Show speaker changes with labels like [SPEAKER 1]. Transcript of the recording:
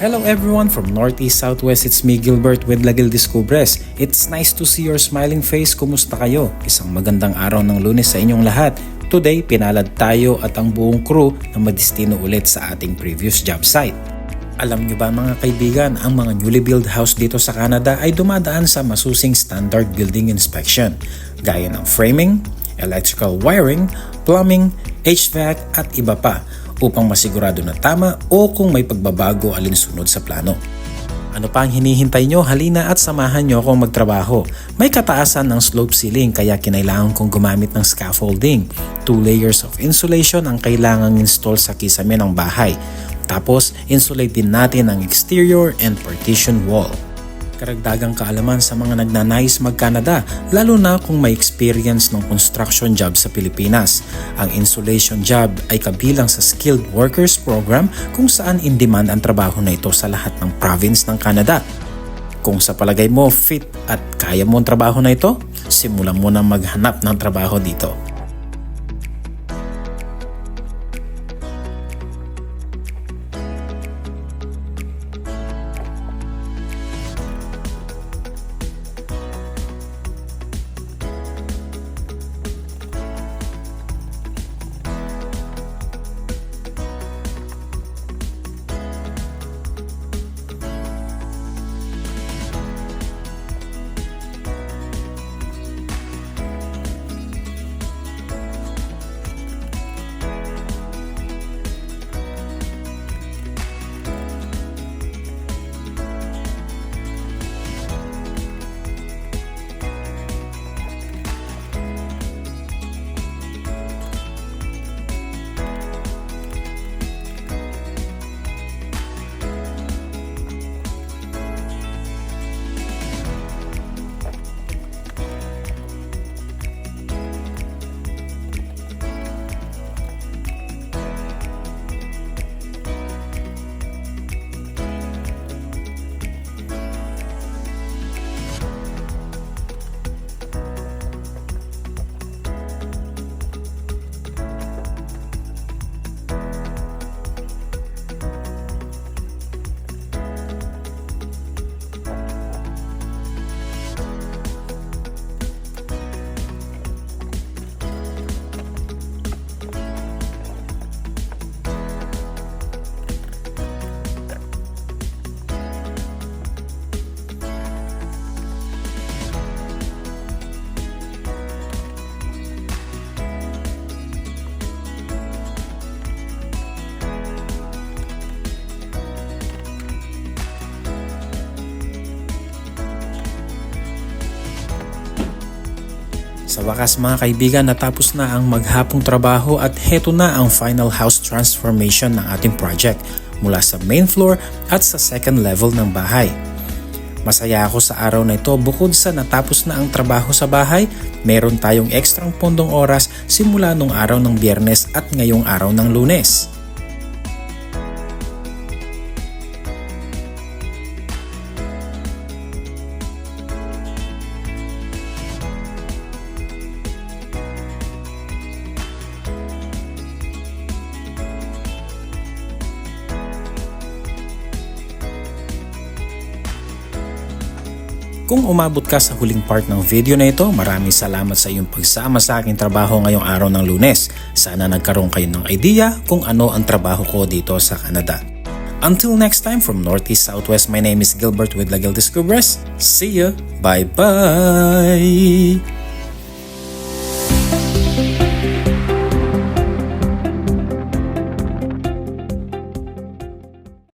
[SPEAKER 1] Hello everyone from Northeast Southwest, it's me Gilbert with Lagil Descubres. It's nice to see your smiling face, kumusta kayo? Isang magandang araw ng lunes sa inyong lahat. Today, pinalad tayo at ang buong crew na madistino ulit sa ating previous job site. Alam nyo ba mga kaibigan, ang mga newly built house dito sa Canada ay dumadaan sa masusing standard building inspection, gaya ng framing, electrical wiring, plumbing, HVAC at iba pa upang masigurado na tama o kung may pagbabago alinsunod sa plano. Ano pa ang hinihintay nyo? Halina at samahan nyo akong magtrabaho. May kataasan ng slope ceiling kaya kinailangan kong gumamit ng scaffolding. Two layers of insulation ang kailangang install sa kisame ng bahay. Tapos, insulate din natin ang exterior and partition wall. Karagdagang kaalaman sa mga nagnanais mag-Canada, lalo na kung may experience ng construction job sa Pilipinas. Ang insulation job ay kabilang sa Skilled Workers Program kung saan in demand ang trabaho na ito sa lahat ng province ng Canada. Kung sa palagay mo fit at kaya mo ang trabaho na ito, simulan mo na maghanap ng trabaho dito. Sa wakas mga kaibigan, natapos na ang maghapong trabaho at heto na ang final house transformation ng ating project mula sa main floor at sa second level ng bahay. Masaya ako sa araw na ito bukod sa natapos na ang trabaho sa bahay, meron tayong ekstrang pondong oras simula nung araw ng biyernes at ngayong araw ng lunes. Kung umabot ka sa huling part ng video na ito, maraming salamat sa iyong pagsama sa aking trabaho ngayong araw ng lunes. Sana nagkaroon kayo ng idea kung ano ang trabaho ko dito sa Canada. Until next time from Northeast Southwest, my name is Gilbert with Lagil Descubres. See ya! Bye-bye!